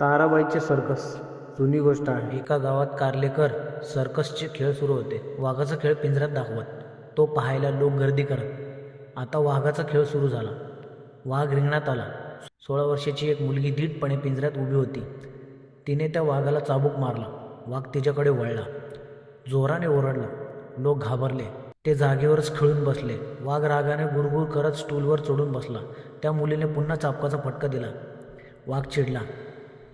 ताराबाईचे circus. जुनी गोष्ट आहे. एका गावात कार्लेकर सर्कसचे खेळ सुरू होते. वाघाचा खेळ पिंजऱ्यात दाखवत. तो पाहायला लोक गर्दी करत. आता वाघाचा खेळ सुरू झाला. वाघ रिंगणात आला. सोळा वर्षाची एक मुलगी धीटपणे पिंजऱ्यात उभी होती. तिने त्या वाघाला चाबूक मारला. वाघ तिच्याकडे वळला. जोराने ओरडला. लोक घाबरले. ते जागेवरच खिळून बसले. वाघ रागाने गुरगुर करत स्टूलवर चढून बसला. त्या मुलीने पुन्हा चाबकाचा फटका दिला. वाघ चिडला.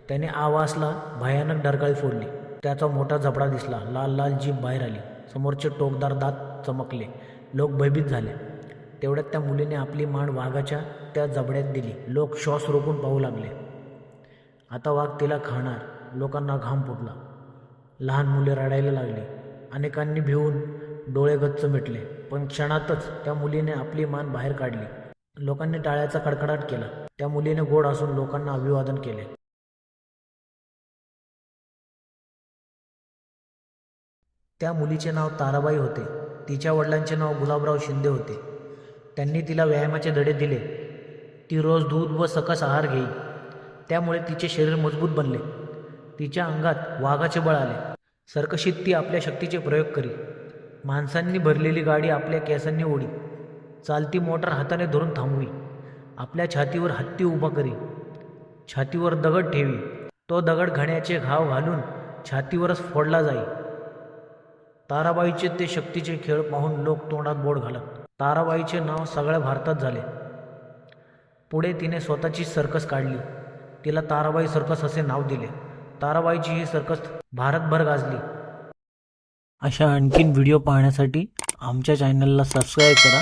त्याने आवासला भयानक डरकाळी फोडली. त्याचा मोठा जबडा दिसला. लाल लाल जीभ बाहेर आली. समोरचे टोकदार दात चमकले. लोक भयभीत झाले. तेवढ्यात त्या मुलीने आपली मान वाघाच्या त्या जबड्यात दिली. लोक श्वास रोखून पाहू लागले. आता वाघ तिला खाणार. लोकांना घाम फुटला. लहान मुले रडायला लागली. अनेकांनी भिवून डोळे गच्च मिटले. पण क्षणातच त्या मुलीने आपली मान बाहेर काढली. लोकांनी टाळ्याचा कडकडाट केला. त्या मुलीने गोड असून लोकांना अभिवादन केले. त्या मुलीचे नाव ताराबाई होते. तिच्या वडिलांचे नाव गुलाबराव शिंदे होते. त्यांनी तिला व्यायामाचे धडे दिले. ती रोज दूध व सकस आहार घेई. त्यामुळे तिचे शरीर मजबूत बनले. तिच्या अंगात वाघाचे बळ आले. सर्कशीत ती आपल्या शक्तीचे प्रयोग करी. माणसांनी भरलेली गाडी आपल्या केसांनी ओढी. चालती मोटार हाताने धरून थांबवी. आपल्या छातीवर हत्ती उभा करी. छातीवर दगड ठेवी. तो दगड घाण्याचे घाव घालून छातीवरच फोडला जाई. ताराबाईचे ते शक्तीचे खेळ पाहून लोक तोंडात बोट घालत. ताराबाईचे नाव सगळ्या भारतात झाले. पुढे तिने स्वतःची सर्कस काढली. तिला ताराबाई सर्कस असे नाव दिले. ताराबाईची ही सर्कस भारतभर गाजली. अशा आणखीन व्हिडिओ पाहण्यासाठी आमच्या चॅनलला सबस्क्राईब करा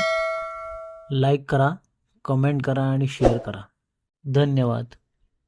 लाईक करा कमेंट करा आणि शेअर करा. धन्यवाद.